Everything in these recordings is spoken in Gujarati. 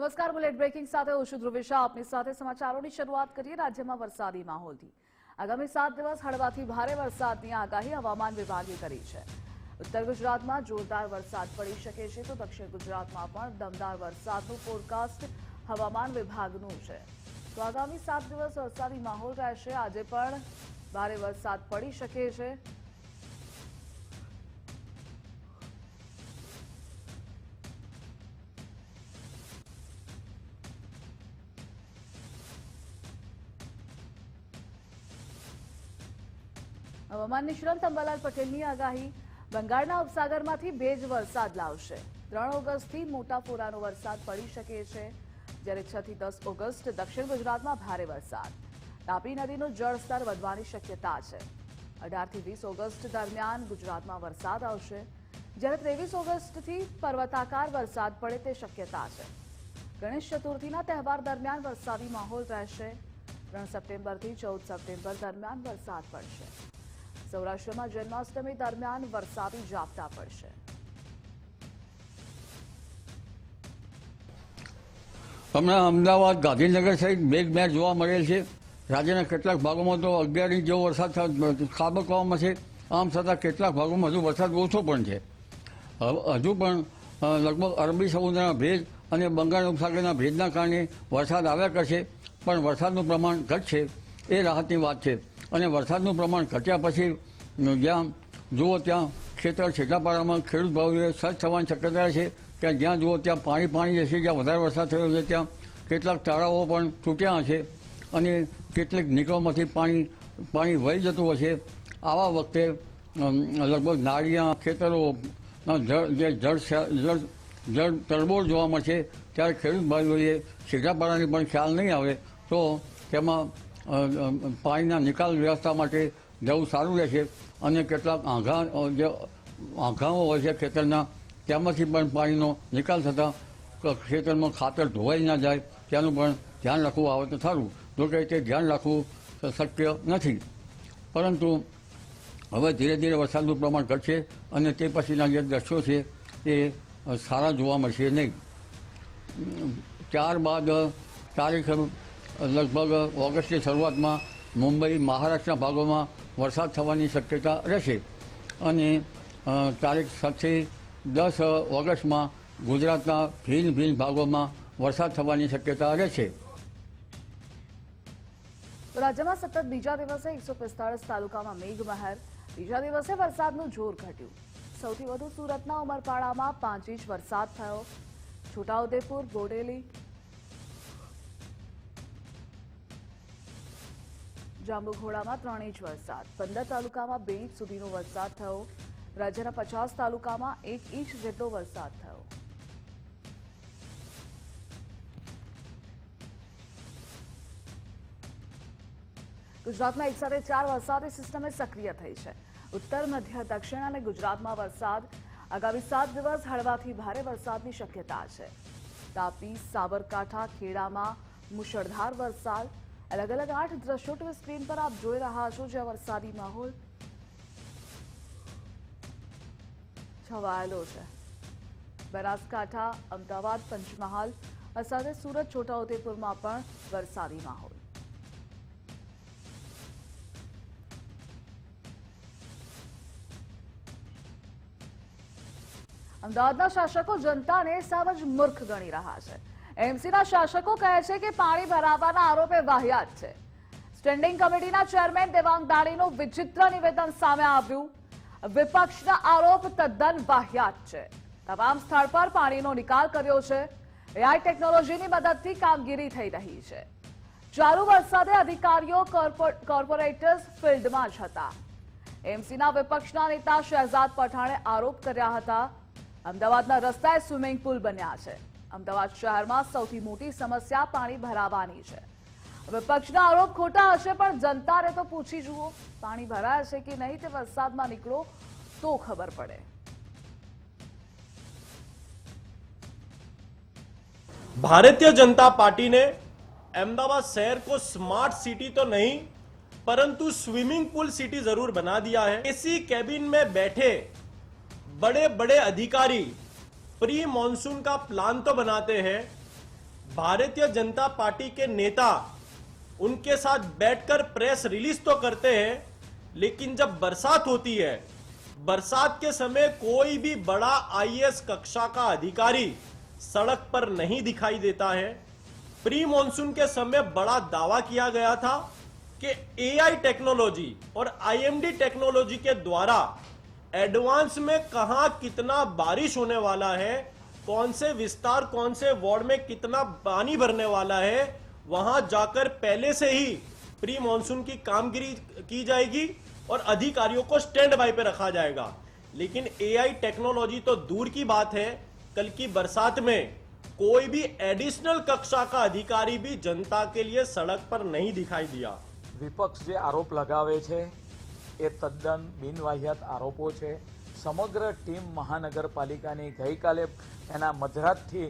નમસ્કાર બુલેટ બ્રેકિંગ સાથે હું છું આપની સાથે સમાચારોની શરૂઆત કરીએ રાજ્યમાં વરસાદી માહોલથી. આગામી સાત દિવસ હળવાથી ભારે વરસાદની આગાહી હવામાન વિભાગે કરી છે. ઉત્તર ગુજરાતમાં જોરદાર વરસાદ પડી શકે છે તો દક્ષિણ ગુજરાતમાં પણ દમદાર વરસાદનું ફોરકાસ્ટ હવામાન વિભાગનું છે. તો આગામી સાત દિવસ વરસાદી માહોલ રહેશે. આજે પણ ભારે વરસાદ પડી શકે છે. હવામાન નિષ્ણાંત અંબાલાલ પટેલની આગાહી, બંગાળના ઉપસાગરમાંથી ભેજ વરસાદ લાવશે. ત્રણ ઓગસ્ટથી મોટા પૂરાનો વરસાદ પડી શકે છે, જ્યારે છ થી દસ ઓગસ્ટ દક્ષિણ ગુજરાતમાં ભારે વરસાદ. તાપી નદીનું જળસ્તર વધવાની શક્યતા છે. અઢારથી વીસ ઓગસ્ટ દરમિયાન ગુજરાતમાં વરસાદ આવશે. જ્યારે ત્રેવીસ ઓગસ્ટથી પર્વતાકાર વરસાદ પડે તે શક્યતા છે. ગણેશ ચતુર્થીના તહેવાર દરમિયાન વરસાદી માહોલ રહેશે. ત્રણ સપ્ટેમ્બરથી ચૌદ સપ્ટેમ્બર દરમિયાન વરસાદ પડશે. સૌરાષ્ટ્રમાં જન્માષ્ટમી દરમિયાન વરસાદી ઝાપટા પડશે. હમણાં અમદાવાદ ગાંધીનગર સહિત મેઘમહેર જોવા મળેલ છે. રાજ્યના કેટલાક ભાગોમાં તો અગિયાર ઇંચ જેવો વરસાદ ખાબકવામાં છે. આમ છતાં કેટલાક ભાગોમાં હજુ વરસાદ ઓછો પણ છે. હજુ પણ લગભગ અરબી સમુદ્રના ભેજ અને બંગાળ ઉપસાગરના ભેજના કારણે વરસાદ આવ્યા કરશે. પણ વરસાદનું પ્રમાણ ઘટશે એ રાહતની વાત છે. અને વરસાદનું પ્રમાણ ઘટ્યા પછી જ્યાં, જુઓ ત્યાં ખેતર છેટાપાડામાં ખેડૂત ભાવોએ સજ્જ થવાની શક્યતા છે. ત્યાં જ્યાં જુઓ ત્યાં પાણી પાણી જશે, જ્યાં વધારે વરસાદ થયો છે, ત્યાં કેટલાક તળાવો પણ તૂટ્યા હશે અને કેટલીક નીકળોમાંથી પાણી પાણી વહી જતું હશે. આવા વખતે લગભગ નાળિયા જળ, જે જળ જળ જળ તરબોળ જોવા મળશે ત્યારે ખેડૂત ભાઈઓએ સીધાપાડાની પણ ખ્યાલ નહીં આવે તો તેમાં પાણીના નિકાલ વ્યવસ્થા માટે જવું સારું રહેશે. અને કેટલાક આંઘા જે આઘાઓ હોય છે ખેતરના, તેમાંથી પણ પાણીનો નિકાલ થતાં ખેતરમાં ખાતર ધોવાઈ ના જાય, તેનું પણ ધ્યાન રાખવું આવે તો સારું. જોકે તે ધ્યાન રાખવું શક્ય નથી. પરંતુ હવે ધીરે ધીરે વરસાદનું પ્રમાણ ઘટશે અને તે પછીના જે દ્રશ્યો છે એ સારા જોવા મળશે નહીં. ત્યારબાદ તારીખ લગભગ ઓગસ્ટની શરૂઆતમાં મુંબઈ, મહારાષ્ટ્રના ભાગોમાં વરસાદ થવાની શક્યતા રહેશે. અને તારીખ સાતથી દસ ઓગસ્ટમાં ગુજરાતના ભિન્ન ભિન્ન ભાગોમાં વરસાદ થવાની શક્યતા રહેશે. રાજ્યમાં સતત બીજા દિવસે એકસો પિસ્તાળીસ તાલુકામાં મેઘમહેર, બીજા દિવસે વરસાદનું જોર ઘટ્યું. સૌથી વધુ સુરતના ઉમરપાડામાં પાંચ ઇંચ વરસાદ થયો. છોટાઉદેપુર, બોડેલી જાંબુઘોડામાં ત્રણ ઇંચ વરસાદ. પંદર તાલુકામાં બે ઇંચ સુધીનો વરસાદ થયો. રાજ્યના પચાસ તાલુકામાં એક ઇંચ જેટલો વરસાદ થયો. ગુજરાતમાં એક સાથે ચાર વરસાદી સિસ્ટમે સક્રિય થઈ છે. ઉત્તર, મધ્ય, દક્ષિણ અને ગુજરાતમાં વરસાદ. આગામી સાત દિવસ હળવાથી ભારે વરસાદની શક્યતા છે. તાપી, સાબરકાંઠા, ખેડામાં મુશળધાર વરસાદ. અલગ અલગ આઠ દ્રશ્યો ટીવી સ્ક્રીન પર આપ જોઈ રહ્યા છો જ્યાં વરસાદી માહોલ છવાયેલો છે. બનાસકાંઠા, અમદાવાદ, પંચમહાલ સાથે સુરત, છોટાઉદેપુરમાં પણ વરસાદી માહોલ. અમદાવાદના શાસકો જનતાને સાવ જ મૂર્ખ ગણી રહ્યા છે. એમસીના શાસકો કહે છે કે પાણી ભરાવાના આરોપે વાહિયાત છે. સ્ટેન્ડિંગ કમિટીના ચેરમેન દેવાંગ દાણીનું વિચિત્ર નિવેદન સામે આવ્યું. વિપક્ષના આરોપ તદ્દન વાહિયાત છે. તમામ સ્થળ પર પાણીનો નિકાલ કર્યો છે. એઆઈ ટેકનોલોજીની મદદથી કામગીરી થઈ રહી છે. ચાલુ વરસાદે અધિકારીઓ કોર્પોરેટર્સ ફિલ્ડમાં જ હતા. એમસીના વિપક્ષના નેતા શહેજાદ પઠાણે આરોપ કર્યા હતા. અમદાવાદના રસ્તાએ સ્વિમિંગ પુલ બન્યા છે. અમદાવાદ શહેરમાં સૌથી મોટી સમસ્યા પાણી ભરાવાની છે વિપક્ષના આરોપ ખોટા હશે પણ જનતાને તો પૂછી જુઓ પાણી ભરાય છે કે નહીં તે વરસાદમાં નીકળો તો ખબર પડે भारतीय जनता पार्टी ने अहमदाबाद शहर को स्मार्ट सिटी तो नहीं परंतु स्विमिंग पूल सिटी जरूर बना दिया है इसी कैबिन में बैठे बड़े बड़े अधिकारी प्री मॉनसून का प्लान तो बनाते हैं। भारतीय जनता पार्टी के नेता उनके साथ बैठकर प्रेस रिलीज़ तो करते हैं, लेकिन जब बरसात होती है, बरसात के समय कोई भी बड़ा आईएएस कक्षा का अधिकारी सड़क पर नहीं दिखाई देता है। प्री मॉनसून के समय बड़ा दावा किया गया था कि एआई टेक्नोलॉजी और आईएमडी टेक्नोलॉजी के द्वारा एडवांस में कहा कितना बारिश होने वाला है कौन से विस्तार कौन से वार्ड में कितना पानी भरने वाला है वहां जाकर पहले से ही प्री मॉनसून की कामगिरी की जाएगी और अधिकारियों को स्टैंड बाय पे रखा जाएगा लेकिन एआई टेक्नोलॉजी तो दूर की बात है कल की बरसात में कोई भी एडिशनल कक्षा का अधिकारी भी जनता के लिए सड़क पर नहीं दिखाई दिया વિપક્ષ જે આરોપ લગાવે છે એ તદ્દન બિનવાહિયાત આરોપો છે. સમગ્ર ટીમ મહાનગરપાલિકાની ગઈકાલે એના મધરાતથી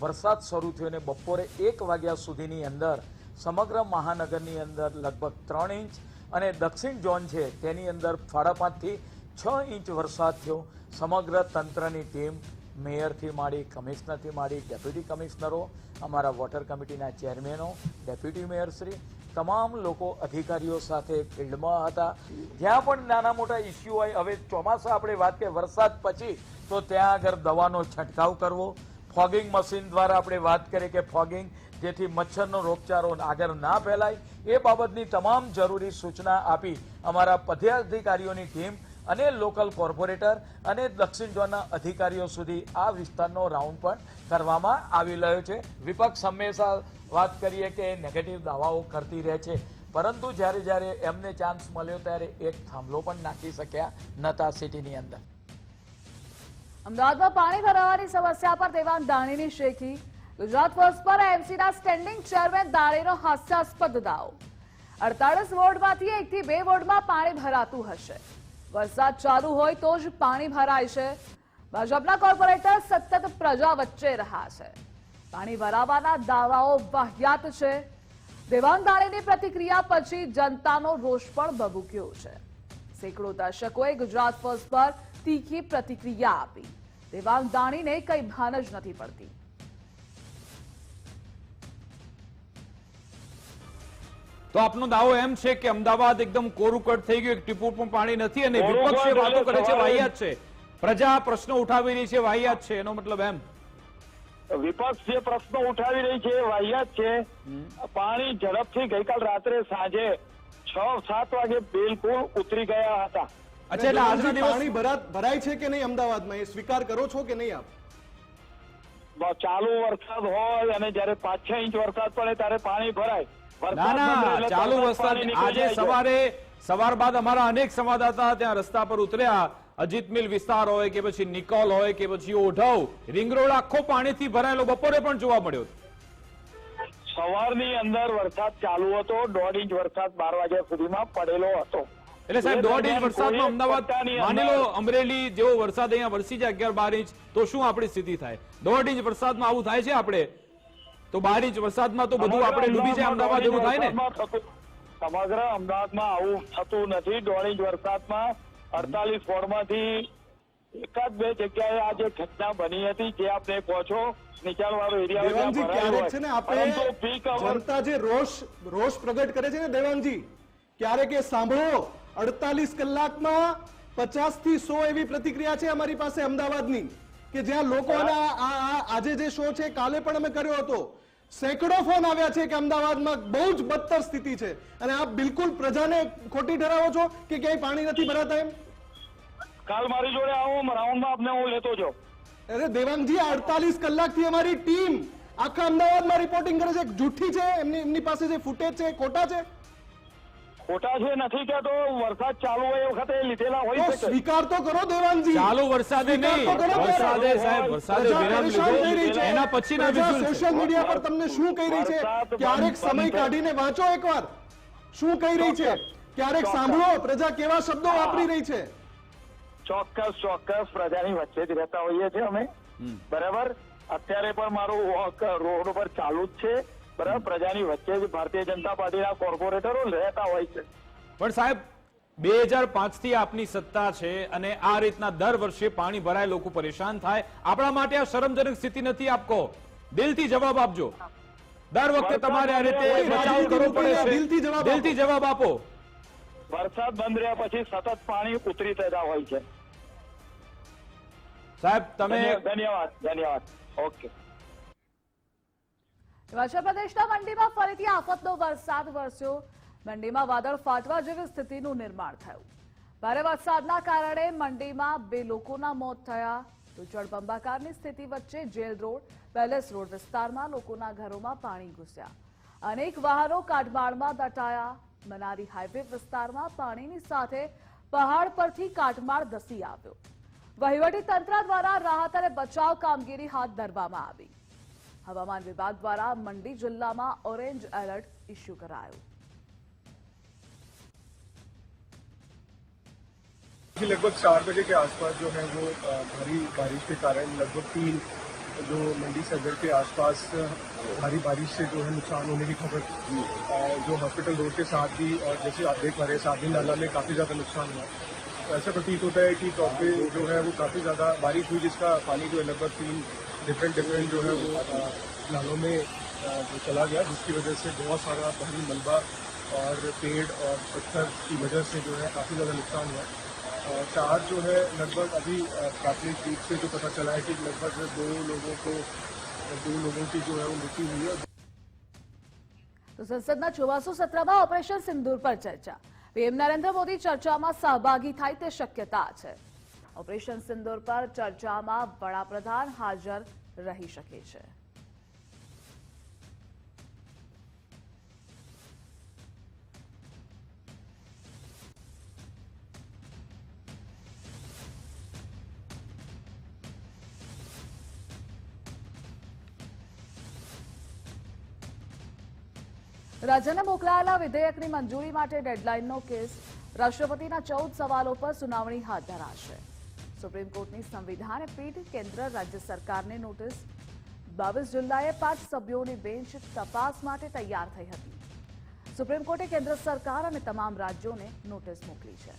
વરસાદ શરૂ થયો અને બપોરે એક વાગ્યા સુધીની અંદર સમગ્ર મહાનગરની અંદર લગભગ ત્રણ ઇંચ અને દક્ષિણ ઝોન છે તેની અંદર સાડા પાંચથી છ ઇંચ વરસાદ થયો. સમગ્ર તંત્રની ટીમ મેયરથી માંડી કમિશનરથી માંડી ડેપ્યુટી કમિશનરો, અમારા વોટર કમિટીના ચેરમેનો, ડેપ્યુટી મેયરશ્રી તમામ લોકો અધિકારીઓ સાથે ફિલ્ડમાં હતા. જ્યાં પણ નાના મોટા ઇસ્યુ હોય, હવે ચોમાસા આપણે વાત કરીએ વરસાદ પછી, તો ત્યાં આગળ દવાનો છંટકાવ કરવો. ફોગિંગ મશીન દ્વારા આપણે વાત કરીએ કે ફોગિંગ જેથી મચ્છરનો રોગચારો આગળ ના ફેલાય. એ બાબતની તમામ જરૂરી સૂચના આપી અમારા પદાધિકારીઓની ટીમ અને લોકલ કોર્પોરેટર અને દક્ષિણ ઝોનના અધિકારીઓ સુધી આ વિસ્તારનો રાઉન્ડ પણ કરવામાં આવી રહ્યો છે. વિપક્ષ હંમેશા વાત કરીએ કે નેગેટિવ દાવાઓ કરતી રહે છે. પરંતુ જ્યારે જ્યારે એમને ચાન્સ મળ્યો ત્યારે એક થાંભલો પણ નાખી શક્યા નતા સિટીની અંદર. અમદાવાદમાં પાણી ભરાવાની સમસ્યા પર દેવાન દાણીની શેખી. ગુજરાત ફર્સ્ટ પર એમસીના સ્ટેન્ડિંગ ચેરમેન દાણીનો હાસ્યાસ્પદ દાવો. અડતાલીસ વોર્ડમાંથી એકથી બે વોર્ડમાં પાણી ભરાતું હશે. વરસાદ ચાલુ હોય તો જ પાણી ભરાય છે. ભાજપના કોર્પોરેટર સતત પ્રજા વચ્ચે રહ્યા છે. પાણી ભરાવાના દાવાઓ વાહિયાત છે. દેવાંગ પ્રતિક્રિયા પછી જનતાનો રોષ પણ ભભૂક્યો છે. સેંકડો દર્શકોએ ગુજરાત ફર્સ્ટ પર તીખી પ્રતિક્રિયા આપી. દેવાંગ દાણીને કઈ ભાન જ નથી પડતી. તો આપનો દાવો એમ છે કે અમદાવાદ એકદમ કોરુકટ થઈ ગયું એક ટીપું પણ પાણી નથી અને વિપક્ષે વાતો કરે છે વાહિયાત છે. પ્રજા પ્રશ્નો ઉઠાવી રહી છે વાહિયાત છે એનો મતલબ એમ. વિપક્ષ જે પ્રશ્નો ઉઠાવી રહી છે એ વાહિયાત છે. પાણી ઝડપથી ગઈકાલ રાત્રે સાંજે છ સાત વાગે બિલકુલ ઉતરી ગયા હતા. અચ્છા એટલે આજના દિવસ પાણી ભરા- ભરાય છે કે નહીં અમદાવાદમાં? એ સ્વીકાર કરો છો કે નહીં આપ? ચાલુ વરસાદ હોય અને જયારે પાંચ છ ઇંચ વરસાદ પડે ત્યારે પાણી ભરાય. ના ના ચાલુ વરસાદ આજે સવારે સવાર બાદ અમારા અનેક સંવાદદાતા ત્યાં રસ્તા પર ઉતર્યા. અજીત મિલ વિસ્તાર હોય કે પછી નિકોલ હોય કે પછી ઓઢવ રિંગરોડ આખો પાણીથી ભરાયેલો બપોરે પણ જોવા મળ્યો સવારની અંદર વરસાદ ચાલુ હતો દોઢ ઇંચ વરસાદ બાર વાગ્યા સુધીમાં પડેલો હતો. એટલે સાહેબ દોઢ ઇંચ વરસાદમાં અમદાવાદ માની લો અમરેલી જેવો વરસાદ અહીંયા વરસી જાય અગિયાર બાર ઇંચ તો શું આપણી સ્થિતિ થાય? દોઢ ઇંચ વરસાદમાં આવું થાય છે આપણે? તો બાર ઇંચ વરસાદમાં તો બધું આપણે ડૂબી જાય અમદાવાદ એવું થાય ને? સમગ્ર અમદાવાદમાં આવું થતું નથી. દોઢ ઇંચ વરસાદમાં અડતાલીસ વોર્ડમાંથી એકાદ બે જગ્યાએ આ જે ઘટના બની હતી જે આપણે કહો છો નીચાણવાળો એરિયા હોય દેવાંગજી ત્યાં ભરાયું ક્યારેક છે ને આપણે જનતા જે રોષ રોષ પ્રગટ કરે છે ને દેવાંગજી ક્યારેક એ સાંભળો અડતાલીસ કલાકમાં પચાસથી સો એવી પ્રતિક્રિયા છે અમારી પાસે અમદાવાદની કે જ્યાં લોકોના આજે જે શો છે કાલે પણ અમે કર્યો હતો. સેંકડો ફોન આવ્યા છે કે અમદાવાદમાં બહુ જ બદતર સ્થિતિ છે. અને આપ બિલકુલ પ્રજાને ખોટી ઠરાવો છો કે ક્યાંય પાણી નથી ભરાતા એમ? કાલ મારી જોડે આવો રાઉન્ડમાં આપને હું લેતો જાઉં. અરે દેવાંગજી અડતાલીસ કલાકથી અમારી ટીમ આખા અમદાવાદમાં રિપોર્ટિંગ કરે છે. જૂઠી છે એમની એમની પાસે જે ફૂટેજ છે એ ખોટા છે? ખોટા છે નથી કહેતો. વરસાદ ચાલુ હોય એ વખતે લીધેલા હોય શકે સ્વીકાર તો કરો દેવાનજી. ચાલુ વરસાદે નહીં. તો. વરસાદે સાહેબ વરસાદે વિરામ લીધો. એના પછીના visual સોશિયલ મીડિયા પર તમને શું કહી રહી છે? ક્યારેક સમય કાઢીને વાંચો એકવાર. શું કહી રહી છે? ક્યારેક સાંભળો પ્રજા કેવા શબ્દો વાપરી રહી છે? ચોક્કસ ચોક્કસ. પ્રજાની વચ્ચે જ રહેતા હોઈએ છીએ અમે. બરાબર? અત્યારે પણ મારું વોક રોડ ઉપર ચાલુ જ છે. બરાબર? પ્રજાની વચ્ચે જ ભારતીય જનતા પાર્ટીના કોર્પોરેટરો રહેતા હોય છે. પણ સાહેબ બે હજાર પાંચથી આપની સત્તા છે અને આ રીતના દર વર્ષે પાણી ભરાય લોકો પરેશાન થાય. આપણા માટે આ શરમજનક સ્થિતિ નથી આપકો દિલથી જવાબ આપજો. દર વખતે તમારે આ રીતે બચાવ કરવો પડે છે. દિલથી જવાબ દિલથી જવાબ આપો. વરસાદ બંધ રહ્યા પછી સતત પાણી ઉતરી થતા હોય છે. સાહેબ તમે ધન્યવાદ ધન્યવાદ. ઓકે. હિમાચલ પ્રદેશના મંડીમાં ફરીથી આફતનો વરસાદ વરસ્યો. મંડીમાં વાદળ ફાટવા જેવી સ્થિતિનું નિર્માણ થયું. ભારે વરસાદના કારણે મંડીમાં બે લોકોના મોત થયા. તો જળબંબાકારની સ્થિતિ વચ્ચે જેલ રોડ, પેલેસ રોડ વિસ્તારમાં લોકોના ઘરોમાં પાણી ઘૂસ્યા. અનેક વાહનો કાટમાળમાં દટાયા. મનારી હાઈવે વિસ્તારમાં પાણીની સાથે પહાડ પરથી કાટમાળ ધસી આવ્યો. વહીવટી તંત્ર દ્વારા રાહત અને બચાવ કામગીરી હાથ ધરવામાં આવી. હવામાન વિભાગ દ્વારા મંડી જિલ્લામાં ઓરેન્જ એલર્ટ ઇસ્યુ કરાયું कि लगभग चार बजे के आसपास जो है वो अ, भारी बारिश के कारण लगभग तीन जो मंडी सदर के आसपास अ, भारी बारिश से जो है नुकसान होने की खबर थी। अ, जो हॉस्पिटल रोड के साथ भी और जैसे आप देख पा रहे हैं सादी नाला में काफी ज्यादा नुकसान हुआ तो ऐसा प्रतीत होता है कि टॉप पे जो है वो काफी ज्यादा बारिश हुई जिसका पानी जो है लगभग तीन डिफरेंट डिफरेंट जो है वो अ, नालों में अ, जो चला गया जिसकी वजह से बहुत सारा भारी मलबा और पेड़ और पत्थर की वजह से जो है काफी ज्यादा नुकसान हुआ और चार जो है लगभग अभी अ, प्राथमिक रूप से जो पता चला है कि लगभग दो लोगों को दो लोगों की जो है वो मृत्यु हुई है તો સંસદના ચોમાસુ સત્રમાં ઓપરેશન સિંદૂર પર ચર્ચા પીએમ નરેન્દ્ર મોદી ચર્ચામાં સહભાગી થાય તે શક્યતા છે ઓપરેશન સિંદૂર પર ચર્ચામાં વડાપ્રધાન હાજર રહી શકે છે. રાજ્યને મોકલાયેલા વિધેયકની મંજૂરી માટે ડેડલાઇનનો કેસ રાષ્ટ્રપતિના ચૌદ સવાલો પર સુનાવણી હાથ ધરાશે. સુપ્રીમ કોર્ટની સંવિધાન પીઠ કેન્દ્ર રાજ્ય સરકારને નોટિસ. બાવીસ જુલાઈએ પાંચ સભ્યોની બેન્ચ તપાસ માટે તૈયાર થઈ હતી. સુપ્રીમ કોર્ટે કેન્દ્ર સરકાર અને તમામ રાજ્યોને નોટિસ મોકલી છે.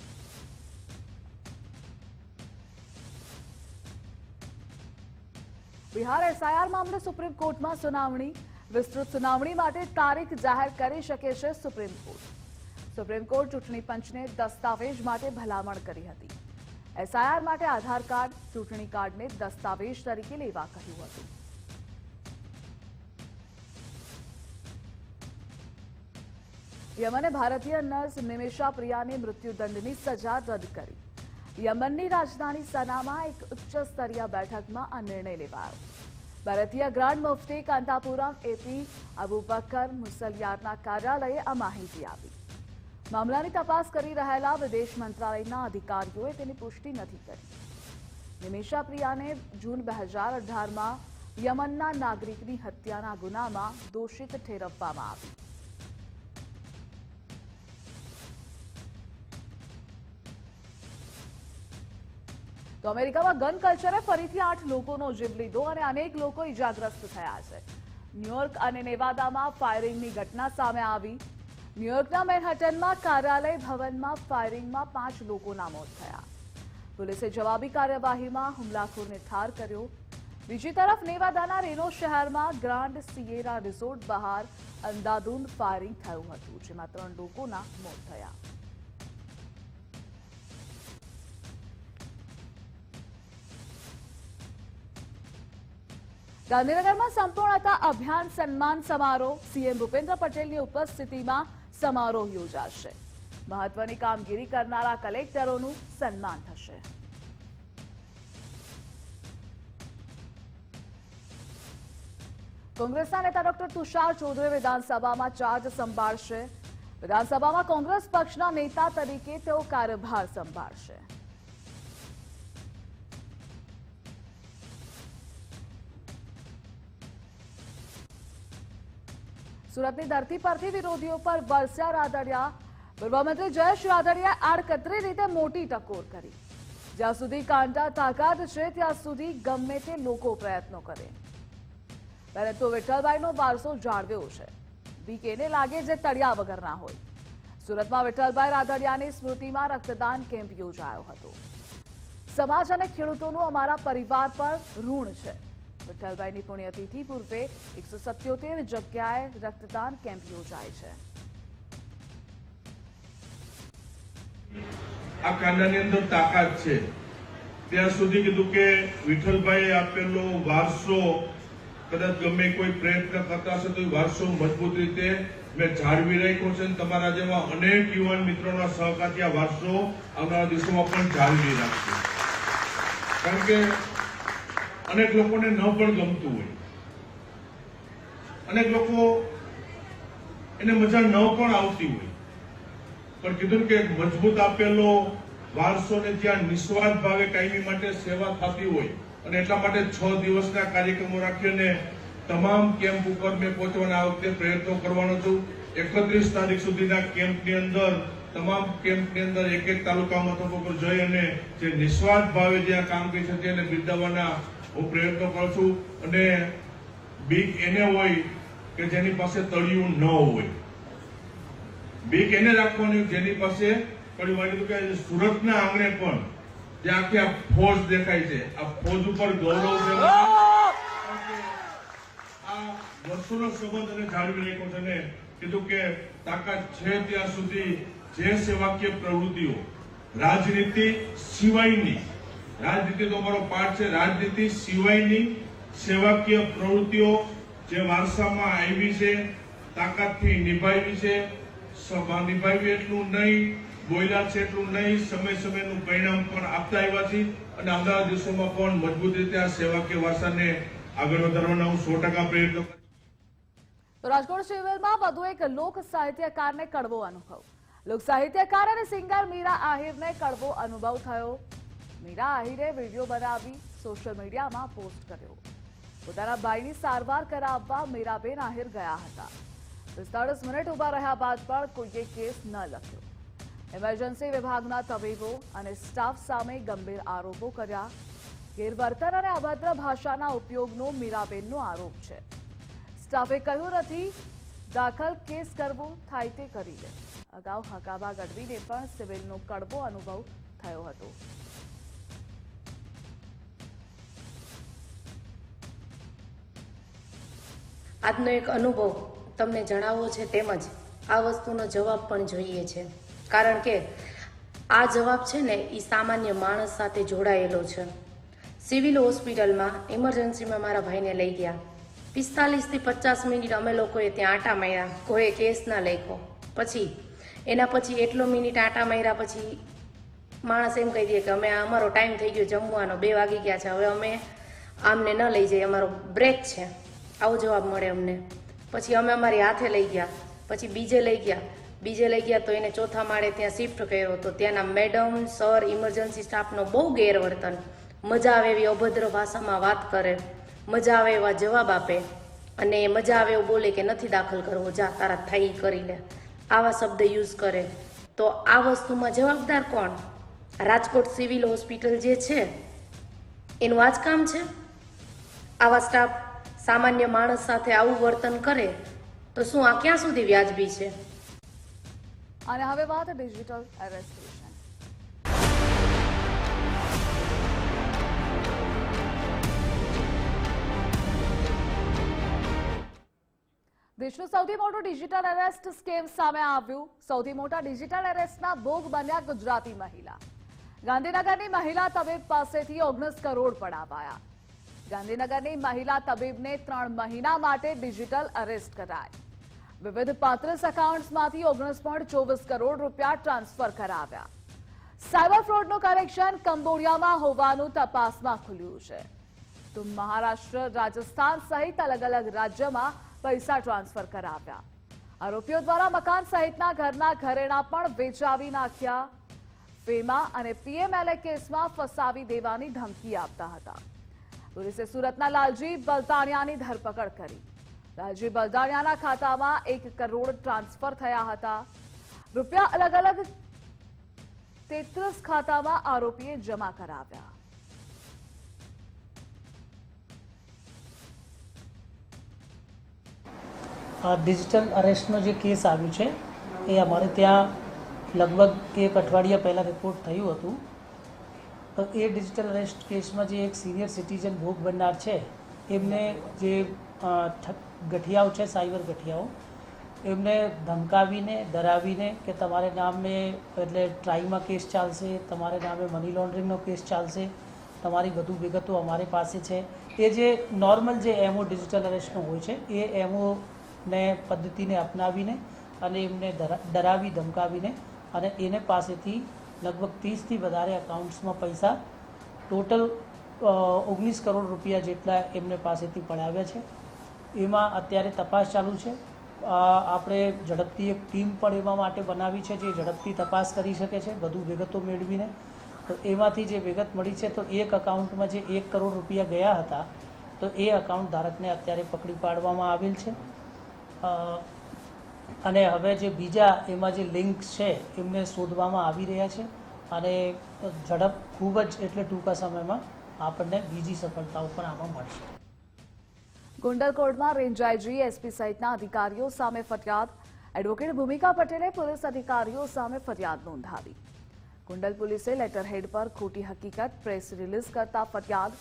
બિહાર એસઆઈઆર મામલે સુપ્રીમ કોર્ટમાં સુનાવણી. વિસ્તૃત સુનાવણી માટે તારીખ જાહેર કરી શકે છે સુપ્રીમ કોર્ટ. સુપ્રીમ કોર્ટ ચૂંટણી પંચને દસ્તાવેજ માટે ભલામણ કરી હતી. એસઆઈઆર માટે આધાર કાર્ડ, ચૂંટણી કાર્ડને દસ્તાવેજ તરીકે લેવા કહ્યું હતું. યમને ભારતીય નર્સ નિમિષા પ્રિયાને મૃત્યુદંડની સજા રદ કરી. યમનની રાજધાની સનામાં એક ઉચ્ચ સ્તરીય બેઠકમાં આ નિર્ણય લેવાયો. ભારતીય ગ્રાન્ડ મુફ્તી કાંતાપુરમ એપી અબુબકર મુસલિયારના કાર્યાલયે આ માહિતી આપી. મામલાની તપાસ કરી રહેલા વિદેશ મંત્રાલયના અધિકારીઓએ તેની પુષ્ટિ નથી કરી. નિમિષા પ્રિયાને જૂન બે હજાર અઢારમાં યમનના નાગરિકની હત્યાના ગુનામાં દોષિત ઠેરવવામાં આવી. તો અમેરિકામાં ગન કલ્ચરે ફરીથી આઠ લોકોનો જીવ લીધો અને અનેક લોકો ઇજાગ્રસ્ત થયા છે. ન્યુયોર્ક અને નેવાદામાં ફાયરિંગની ઘટના સામે આવી. ન્યુયોર્કના મેનહટનમાં કાર્યાલય ભવનમાં ફાયરિંગમાં પાંચ લોકોના મોત થયા. પોલીસે જવાબી કાર્યવાહીમાં હુમલાખોરને ઠાર કર્યો. બીજી તરફ નેવાદાના રેનો શહેરમાં ગ્રાન્ડ સિયેરા રિસોર્ટ બહાર અંધાધૂંધ ફાયરિંગ થયું હતું, જેમાં ત્રણ લોકોના મોત થયા. ગાંધીનગરમાં સંપૂર્ણતા અભિયાન સન્માન સમારોહ. સીએમ ભૂપેન્દ્ર પટેલની ઉપસ્થિતિમાં સમારોહ યોજાશે. મહત્વની કામગીરી કરનારા કલેક્ટરોનું સન્માન થશે. કોંગ્રેસના નેતા ડોક્ટર તુષાર ચૌધરી વિધાનસભામાં ચાર્જ સંભાળશે. વિધાનસભામાં કોંગ્રેસ પક્ષના નેતા તરીકે તેઓ કાર્યભાર સંભાળશે. સુરતની ધરતી પરથી વિરોધીઓ પર વરસ્યા રાદડિયા. પૂર્વ મંત્રી જયેશ રાદડિયાએ આડકતરી રીતે મોટી ટકોર કરી. જ્યાં સુધી કાંટા તાકાત છે, ત્યાં સુધી ગમે તે લોકો પ્રયત્નો કરે. પરંતુ વિઠ્ઠલભાઈનો વારસો જાળવ્યો છે. બીકેને લાગે જે તળિયા વગરના હોય. સુરતમાં વિઠ્ઠલભાઈ રાદડિયાની સ્મૃતિમાં રક્તદાન કેમ્પ યોજાયો હતો. સમાજ અને ખેડૂતોનું અમારા પરિવાર પર ઋણ છે. વિઠ્ઠલભાઈની પુણ્યતિથિ પૂર્વે એકસો સત્યોતેર જગ્યાએ રક્તદાન કેમ્પ યોજાય છે. આ કાંડાની અંદર તાકાત છે. ત્યાં સુધી કીધું કે વિઠ્ઠલભાઈએ આપેલો વારસો કદાચ ગમે કોઈ પ્રયત્ન કરતા હશે તો એ વારસો મજબૂત રીતે મેં જાળવી રાખ્યો છે તમારા જેવા અનેક યુવાન મિત્રોના સહકારથી આ વારસો આવનારા દિવસોમાં પણ જાળવી રાખશે કારણ કે અનેક લોકોને ન પણ ગમતું હોય. અનેક લોકો એને મજા ન પણ આવતી હોય. પણ કીધું કે મજબૂત આપેલો વારસોને જ્યાં નિસ્વાર્થ ભાવે કાયમી માટે સેવા થતી હોય અને એટલા માટે છ દિવસના કાર્યક્રમો રાખીને તમામ કેમ્પ ઉપર મેં પહોંચવાના આ વખતે પ્રયત્નો કરવાનો છું. એકત્રીસ તારીખ સુધીના કેમ્પની અંદર, તમામ કેમ્પની અંદર એક એક તાલુકા મથકો પર જઈ અને જે નિસ્વાર્થ ભાવે જ્યાં કામ કરી છે તેને બિરદાવવાના હું પ્રયત્ન કરું છું અને બીક એને હોય કે જેની પાસે તળિયું ન હોય. બીક એને રાખવાની જેની પાસે પણ વાંચી કે સુરતના આંગણે પણ જે આખી આ ફોજ દેખાય છે આ ફોજ ઉપર ગૌરવ આ વર્ષોનો સંબંધ અને જાળવી રાખ્યો છે ને કીધું કે તાકાત છે ત્યાં સુધી જે સેવાકીય પ્રવૃત્તિઓ રાજનીતિ સિવાયની રાજનીતિ તો અમારો પાઠ છે. રાજનીતિ સિવાયની સેવાકીય પ્રવૃત્તિઓ જે વારસામાં આવી છે, તાકાતથી નિભાવી છે, સભા નિભાવી એટલું નહીં, બોયલા છે એટલું નહીં, સમય સમયનું પરિણામ પણ આપતા આવ્યા છે અને આવનારા દિવસોમાં પણ મજબૂત રીતે આ સેવાકીય વારસાને આગળ વધારવાના હું સો ટકા પ્રયત્નો રાજકોટ સિવિલમાં વધુ એક લોક સાહિત્યકારને કડવો અનુભવ. લોક સાહિત્યકાર અને સિંગર મીરા આહિરને કડવો અનુભવ થયો. મીરા આહિરે વીડિયો બનાવી સોશિયલ મીડિયામાં પોસ્ટ કર્યો. પોતાના ભાઈની સારવાર કરાવવા મીરાબેન આહિર ગયા હતા. પિસ્તાળીસ મિનિટ ઊભા રહ્યા બાદ પણ કોઈએ કેસ ન લખ્યો. ઇમરજન્સી વિભાગના તબીબો અને સ્ટાફ સામે ગંભીર આરોપો કર્યા. ગેરવર્તન અને અભદ્ર ભાષાના ઉપયોગનો મીરાબેનનો આરોપ છે. સ્ટાફે કહ્યું નથી, દાખલ કેસ કરવો થાય તે કરી લે. અગાઉ હકાબા ગઢવીને પણ સિવિલનો કડવો અનુભવ થયો હતો. આજનો એક અનુભવ તમને જણાવવો છે તેમજ આ વસ્તુનો જવાબ પણ જોઈએ છે. કારણ કે આ જવાબ છે ને એ સામાન્ય માણસ સાથે જોડાયેલો છે. સિવિલ હોસ્પિટલમાં ઇમરજન્સીમાં મારા ભાઈને લઈ ગયા. પિસ્તાલીસથી પચાસ મિનિટ અમે લોકોએ ત્યાં આટા માર્યા. કોઈએ કેસ ના લખ્યો. પછી એના પછી એટલો મિનિટ આટા માર્યા પછી માણસ એમ કહી દે કે અમે અમારો ટાઈમ થઈ ગયો, જમવાનો બે વાગી ગયા છે. હવે અમે આમને ન લઈ જઈએ. અમારો બ્રેક છે. આવો જવાબ મળે અમને. પછી અમે અમારી હાથે લઈ ગયા. પછી બીજે લઈ ગયા. બીજે લઈ ગયા તો એને ચોથા માળે ત્યાં શિફ્ટ કર્યો તો ત્યાંના મેડમ સર ઇમરજન્સી સ્ટાફનો બહુ ગેરવર્તન. મજા આવે એવી અભદ્ર ભાષામાં વાત કરે. મજા આવે એવા જવાબ આપે. અને મજા આવે એવું બોલે કે નથી દાખલ કરવો. જા, તારા થઈ કરીને આવા શબ્દ યુઝ કરે. તો આ વસ્તુમાં જવાબદાર કોણ? રાજકોટ સિવિલ હોસ્પિટલ જે છે, એનું આ કામ છે? આવા સ્ટાફ સામાન્ય માણસ સાથે આવું વર્તન કરે, તો શું આ ક્યાં સુધી વ્યાજબી છે? અને હવે વાત ડિજિટલ એરેસ્ટેશન દેશનું સૌથી મોટું ડિજિટલ એરેસ્ટ સ્કેમ સામે આવ્યું. સૌથી મોટા ડિજિટલ એરેસ્ટના ભોગ બન્યા ગુજરાતી મહિલા. ગાંધીનગરની મહિલા તબીબ પાસેથી ઓગણીસ કરોડ પડાવાયા. ગાંધીનગરની મહિલા તબીબને ત્રણ મહિના માટે ડિજિટલ અરેસ્ટ કરાય. વિવિધ પાંત્રીસ એકાઉન્ટ્સમાંથી ઓગણીસ પોઈન્ટ ચોવીસ કરોડ રૂપિયા ટ્રાન્સફર કરાવ્યા. સાયબર ફ્રોડનું કનેક્શન કંબોડિયામાં હોવાનું તપાસમાં ખુલ્યું છે. તો મહારાષ્ટ્ર, રાજસ્થાન સહિત અલગ અલગ રાજ્યમાં પૈસા ટ્રાન્સફર કરાવ્યા. આરોપીઓ દ્વારા મકાન સહિતના ઘરના ઘરેણા પણ વેચાવી નાખ્યા. ફેમા અને પીએમએલએ કેસમાં ફસાવી દેવાની ધમકી આપતા હતા. પોલીસે સુરતના લાલજી બલદાણિયાની ધરપકડ કરી. લાલજી બલદાણિયાના ખાતામાં એક કરોડ ટ્રાન્સફર થયા હતા. રૂપિયા અલગ અલગ તેત્રીસ ખાતામાં આરોપીએ જમા કરાવ્યા. આ ડિજિટલ અરેસ્ટનો જે કેસ આવ્યું છે, એ અમારે ત્યાં લગભગ એક અઠવાડિયા પહેલાં રિપોર્ટ થયું હતું. તો એ ડિજિટલ અરેસ્ટ કેસમાં જે એક સિનિયર સિટીઝન ભોગ બનનાર છે, એમને જે ગઠિયાઓ છે, સાયબર ગઠિયાઓ, એમને ધમકાવીને, ડરાવીને કે તમારે નામે, એટલે ટ્રાઈમાં કેસ ચાલશે, તમારે નામે મની લોન્ડરિંગનો કેસ ચાલશે, તમારી બધું વિગતો અમારી પાસે છે. એ જે નોર્મલ જે એમઓ ડિજિટલ અરેસ્ટનો હોય છે, એ એમઓને પદ્ધતિને અપનાવીને અને એમને ડરાવી, ધમકાવીને અને એને પાસેથી લગભગ ત્રીસથી વધારે અકાઉન્ટ્સમાં પૈસા. ટોટલ ઓગણીસ કરોડ રૂપિયા જેટલા એમને પાસેથી પડાવ્યા છે. એમાં અત્યારે તપાસ ચાલુ છે. આપણે ઝડપથી એક ટીમ પણ એમાં માટે બનાવી છે જે ઝડપથી તપાસ કરી શકે છે, વધુ વિગતો મેળવીને. તો એમાંથી જે વિગત મળી છે, તો એક અકાઉન્ટમાં જે એક કરોડ રૂપિયા ગયા હતા, તો એ અકાઉન્ટ ધારકને અત્યારે પકડી પાડવામાં આવેલ છે. અને હવે જે બીજા એમાં જે લિંક છે, એમને શોધવામાં આવી રહ્યા છે. અને ઝડપ ખૂબ જ એટલે ટૂંકા સમયમાં આપણને બીજી સફળતાઓ પણ આમાં મળશે. ગુંડલકોટમાં રેન્જ આઈજી એસપી સહિતના અધિકારીઓ સામે ફરિયાદ. એડવોકેટ ભૂમિકા પટેલે પોલીસ અધિકારીઓ સામે ફરિયાદ નોંધાવી. ગુંડલ પોલીસે લેટરહેડ પર ખોટી હકીકત પ્રેસ રિલીઝ કરતા ફરિયાદ.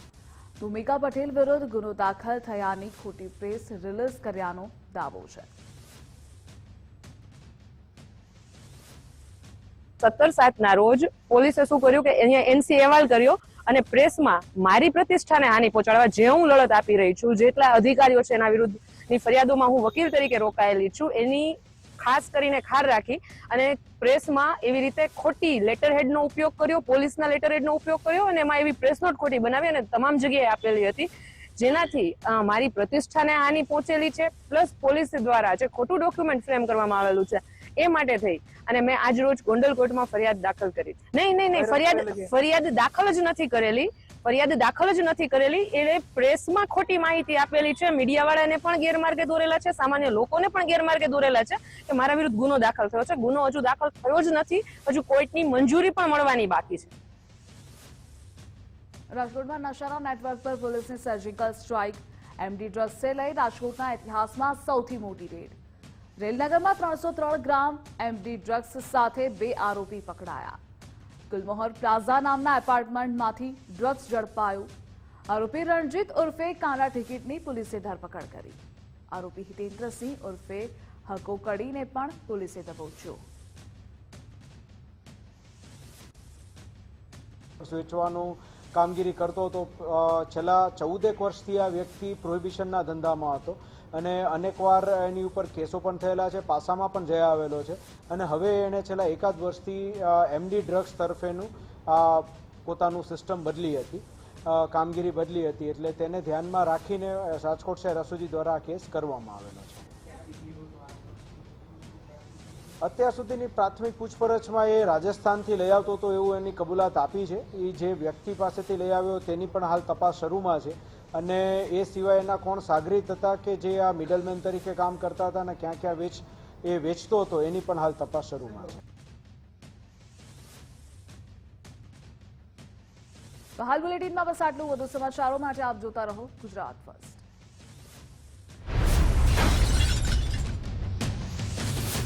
ભૂમિકા પટેલ વિરુદ્ધ ગુનો દાખલ થયાની ખોટી પ્રેસ રિલીઝ કર્યાનો દાવો છે. સત્તર સાતના રોજ પોલીસે શું કર્યું કે અહીંયા એનસી અહેવાલ કર્યો અને પ્રેસમાં મારી પ્રતિષ્ઠાને હાનિ પહોંચાડવા જે હું લડત આપી રહી છું, જેટલા અધિકારીઓ છે એના વિરુદ્ધની ફરિયાદોમાં હું વકીલ તરીકે રોકાયેલી છું, એની ખાસ કરીને ખાર રાખી અને પ્રેસમાં એવી રીતે ખોટી લેટર હેડનો ઉપયોગ કર્યો, પોલીસના લેટર હેડનો ઉપયોગ કર્યો અને એમાં એવી પ્રેસ નોટ ખોટી બનાવી અને તમામ જગ્યાએ આપેલી હતી, જેનાથી મારી પ્રતિષ્ઠાને હાનિ પહોંચેલી છે, પ્લસ પોલીસ દ્વારા જે ખોટું ડોક્યુમેન્ટ ફ્રેમ કરવામાં આવેલું છે એ માટે થઈ. અને મેં આજ રોજ ગોંડલ કોર્ટમાં ફરિયાદ દાખલ કરી. નહીં નહીં નહીં ફરિયાદ ફરિયાદ દાખલ જ નથી કરેલી. ફરિયાદ દાખલ જ નથી કરેલી. એટલે પ્રેસમાં ખોટી માહિતી આપેલી છે. મીડિયા વાળાને પણ ગેરમાર્ગે દોરેલા છે. સામાન્ય લોકોને પણ ગેરમાર્ગે દોરેલા છે કે મારા વિરુદ્ધ ગુનો દાખલ થયો છે. ગુનો હજુ દાખલ થયો જ નથી. હજુ કોર્ટની મંજૂરી પણ મળવાની બાકી છે. રાજકોટમાં નશાના નેટવર્ક પર પોલીસની સર્જિકલ સ્ટ્રાઇક. એમડી ડ્રગ્સે લઈ રાજકોટના ઇતિહાસમાં સૌથી મોટી રેડ. રેલનગરમાં ત્રણસો ત્રણ ગ્રામ એમડી ડ્રગ્સ સાથે બે આરોપી પકડાયા. ગુલમોહર પ્લાઝા નામના એપાર્ટમેન્ટમાંથી ડ્રગ્સ ઝડપાયું. આરોપી રણજીત ઉર્ફે કાના ટિકિટની પોલીસે ધરપકડ કરી. આરોપી હિતેન્દ્રસિંહ ઉર્ફે હકો કડીને પણ પોલીસે દબોચ્યો. વેચવાનું કામગીરી કરતો હતો છેલ્લા ચૌદેક વર્ષથી આ વ્યક્તિ પ્રોહિબિશનના ધંધામાં હતો. અને અનેકવાર એની ઉપર કેસો પણ થયેલા છે, પાસામાં પણ જઈ આવેલો છે. અને હવે એણે છેલ્લા એકાદ વર્ષથી એમડી ડ્રગ્સ તરફેનું પોતાનું સિસ્ટમ બદલી હતી કામગીરી બદલી હતી. એટલે તેને ધ્યાનમાં રાખીને રાજકોટ શહેર એસઓજી દ્વારા આ કેસ કરવામાં આવેલો છે. અત્યાર સુધીની પ્રાથમિક પૂછપરછમાં એ રાજસ્થાનથી લઈ આવતો હતો એવું એની કબૂલાત આપી છે. એ જે વ્યક્તિ પાસેથી લઈ આવ્યો તેની પણ હાલ તપાસ શરૂમાં છે. અને એ સિવાય એના કોણ સાગરીત હતા કે જે આ મિડલમેન તરીકે કામ કરતા હતા અને ક્યાં ક્યાં વેચ એ વેચતો હતો, એની પણ હાલ તપાસ શરૂમાં છે. હાલ બુલેટિનમાં બસ આટલું. વધુ સમાચારો માટે આપ જોતા રહો ગુજરાત ફર્સ્ટ.